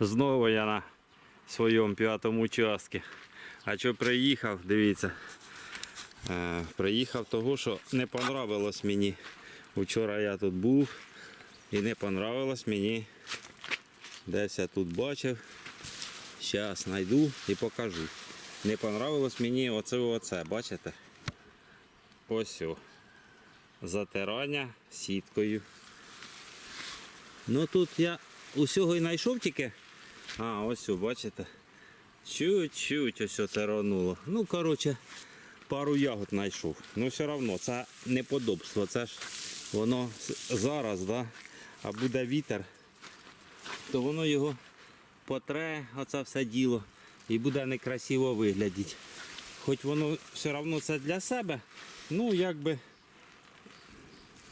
Знову я на своєму п'ятому участку. А що приїхав, дивіться. Е, приїхав того, що не понравилось мені. Вчора я тут був і не понравилось мені. Десь я тут бачив. Зараз знайду і покажу. Не понравилось мені оце оце, бачите? Ось о. Затирання сіткою. Ну тут я усього і знайшов тільки. А, ось, о, бачите. Чуть-чуть ось отирануло. Ну, коротше, пару ягод знайшов. Ну все одно це неподобство. Це ж воно зараз, да? а буде вітер, то воно його потре, оце все діло, і буде некрасиво виглядати. Хоч воно все одно це для себе, ну якби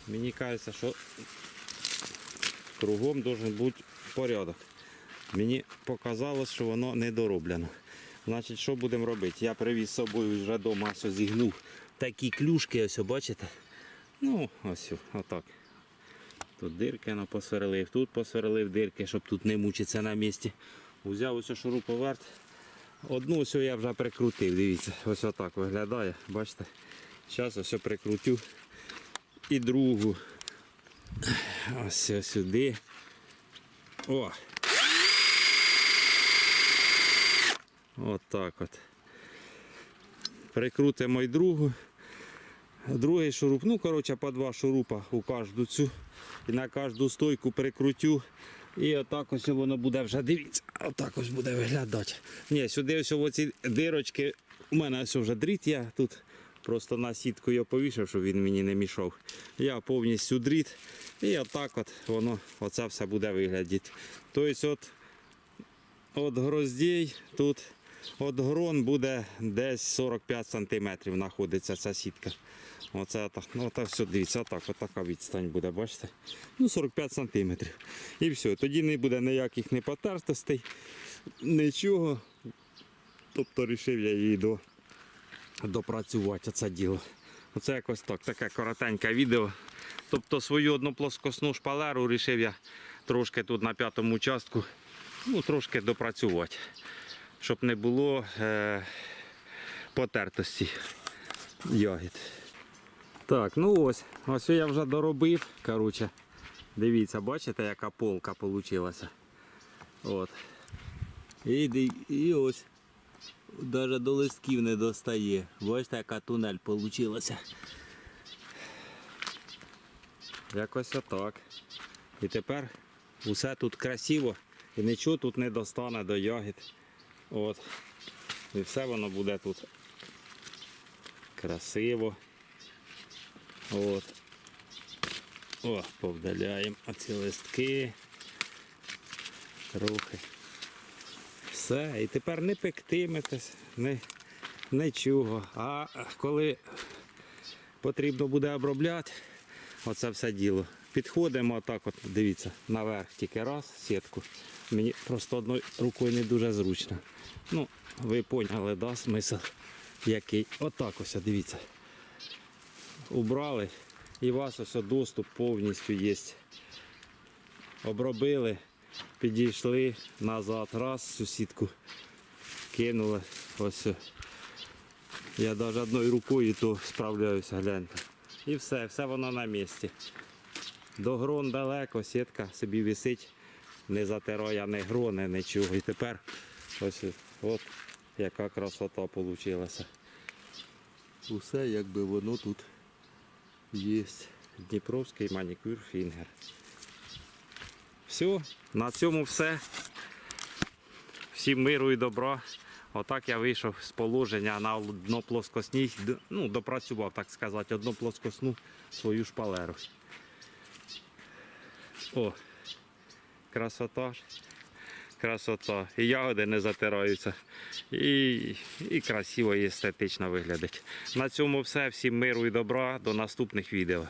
мені кажеться, що кругом должен бути порядок. Мені показалось, що воно недороблено. Значить, що будемо робити? Я привіз з собою вже вдома ось зігнув такі клюшки, ось бачите? Ну, ось, отак. Тут дирки ну, посверлив, тут посверлив дирки, щоб тут не мучитися на місці. Взяв ось шуруповерт. Одну ось я вже прикрутив, дивіться, ось отак виглядає, бачите? Зараз ось прикрутю. І другу. Ось сюди. О! Отак от. Прикрутимо й другу. Другий шуруп, ну коротше по два шурупа у кожну цю. І на кожну стойку прикрутю. І отак ось воно буде вже, дивіться, отак ось буде виглядати. Ні, сюди ось оці дирочки, у мене ось вже дріт я тут. Просто на сітку я повішав, щоб він мені не мішав. Я повністю дріт. І отак от воно оце все буде виглядати. Тобто от, от гроздей тут от грон буде десь 45 см знаходиться ця сітка. Оце так, ну так все, дивіться, отак, отака відстань буде, бачите? Ну 45 см. І все, тоді не буде ніяких непотертостей, нічого. Тобто вирішив я її до, допрацювати це діло. Оце якось так, таке коротеньке відео. Тобто свою одноплоскосну шпалеру вирішив я трошки тут на п'ятому участку ну, трошки допрацювати, щоб не було е, потертості ягід. Так, ну ось, ось я вже доробив. Коротше, дивіться, бачите, яка полка вийшла. От. І, і ось. Навіть до листків не достає. Бачите, яка тунель вийшла. Якось отак. І тепер усе тут красиво і нічого тут не достане до ягід. От. І все воно буде тут красиво. От. О, повдаляємо оці листки. Трохи. Все. І тепер не пектиметесь, не, нічого. А коли потрібно буде обробляти, оце все діло. Підходимо отак, от, дивіться, наверх тільки раз, сітку. Мені просто одною рукою не дуже зручно. Ну, ви поняли, да, смисл який. Отак ось, дивіться. Убрали і у вас ось доступ повністю є. Обробили, підійшли назад, раз, сусідку кинули. Ось. Я навіть одною рукою то справляюся, гляньте. І все, все воно на місці. До грон далеко, сітка собі висить, не затирає ні грони, нічого. І тепер ось от яка красота вийшла. Усе якби воно тут є. Дніпровський манікюр фінгер. Все, на цьому все. Всім миру і добра. Отак я вийшов з положення на одноплоскосній, д- ну, допрацював, так сказати, одноплоскосну свою шпалеру. О, красота. Красота. І ягоди не затираються. І, і красиво і естетично виглядить. На цьому все. Всім миру і добра. До наступних відео.